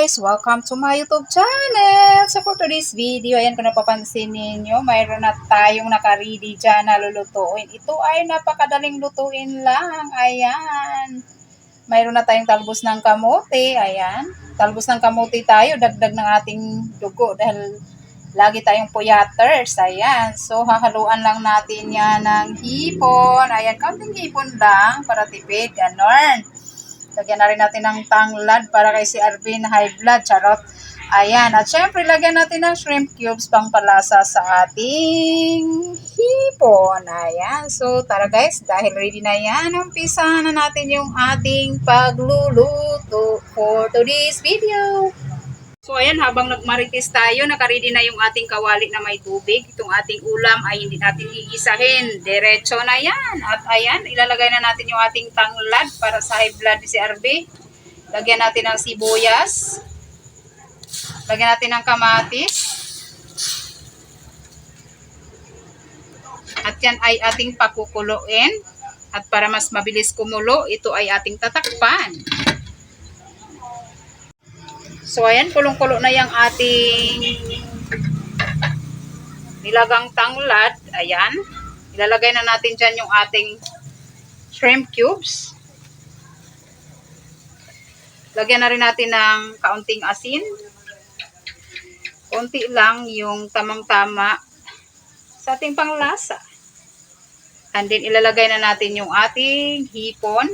guys! Welcome to my YouTube channel! So for today's video, ayan kung napapansin ninyo, mayroon na tayong nakaready dyan na lulutuin. Ito ay napakadaling lutuin lang. Ayan. Mayroon na tayong talbos ng kamote. Ayan. Talbos ng kamote tayo. Dagdag ng ating dugo dahil lagi tayong puyaters. Ayan. So hahaluan lang natin yan ng hipon. Ayan. Kaunting hipon lang para tipid. Ganon. Lagyan na rin natin ng tanglad para kay si Arvin high blood. Charot. Ayan. At syempre, lagyan natin ng shrimp cubes pang palasa sa ating hipon. Ayan. So, tara guys. Dahil ready na yan, umpisa na natin yung ating pagluluto for today's video. So, ayan, habang nagmarites tayo, nakaready na yung ating kawali na may tubig. Itong ating ulam ay hindi natin iisahin. Diretso na yan. At ayan, ilalagay na natin yung ating tanglad para sa high blood si RB. Lagyan natin ng sibuyas. Lagyan natin ng kamatis. At yan ay ating pakukuluin. At para mas mabilis kumulo, ito ay ating tatakpan. So, ayan, kulong-kulo na yung ating nilagang tanglad. Ayan. Ilalagay na natin dyan yung ating shrimp cubes. Lagyan na rin natin ng kaunting asin. Konti lang yung tamang-tama sa ating panglasa. And then, ilalagay na natin yung ating hipon.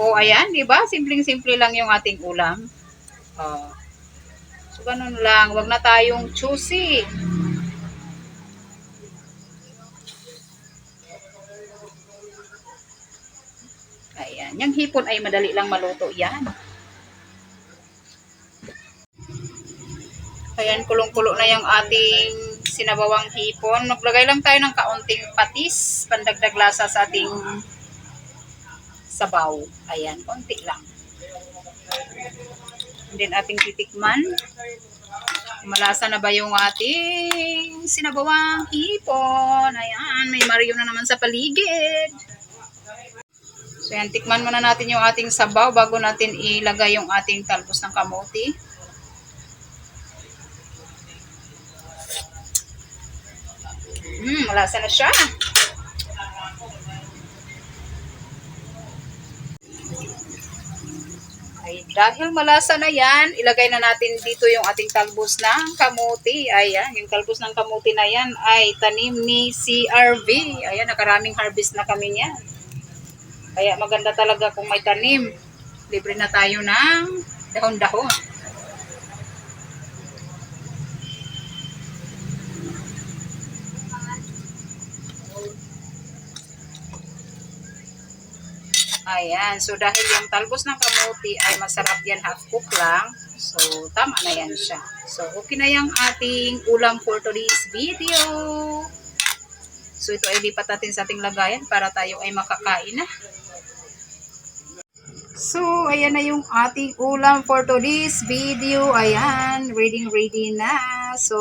O, ayan, di ba? Simpleng-simple lang yung ating ulam. Oh. So, ganun lang. Huwag na tayong choosy. Ayan. Yung hipon ay madali lang maluto yan. Ayan, kulong-kulo na yung ating sinabawang hipon. Maglagay lang tayo ng kaunting patis, pandagdag lasa sa ating sabaw. Ayan, konti lang. Then ating titikman. Malasa na ba yung ating sinabawang hipon? Ayan, may Mario na naman sa paligid. So yan, tikman muna natin yung ating sabaw bago natin ilagay yung ating talbos ng kamote. Hmm, malasa na siya. Ay, dahil malasa na yan, ilagay na natin dito yung ating talbos ng kamuti. Ayan, yung talbos ng kamuti na yan ay tanim ni CRV. Ayan, nakaraming harvest na kami niyan. Kaya maganda talaga kung may tanim. Libre na tayo ng dahon-dahon. Ayan. So, dahil yung talbos ng kamuti ay masarap yan half cook lang. So, tama na yan siya. So, okay na yung ating ulam for today's video. So, ito ay lipat natin sa ating lagayan para tayo ay makakain na. So, ayan na yung ating ulam for today's video. Ayan, ready ready na. So,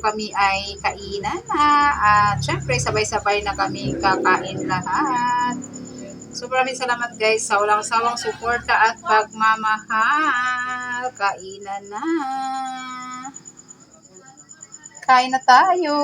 kami ay kainan na. At syempre, sabay-sabay na kami kakain lahat. So, maraming salamat guys sa walang sawang suporta at pagmamahal. Kainan na. Kain na tayo.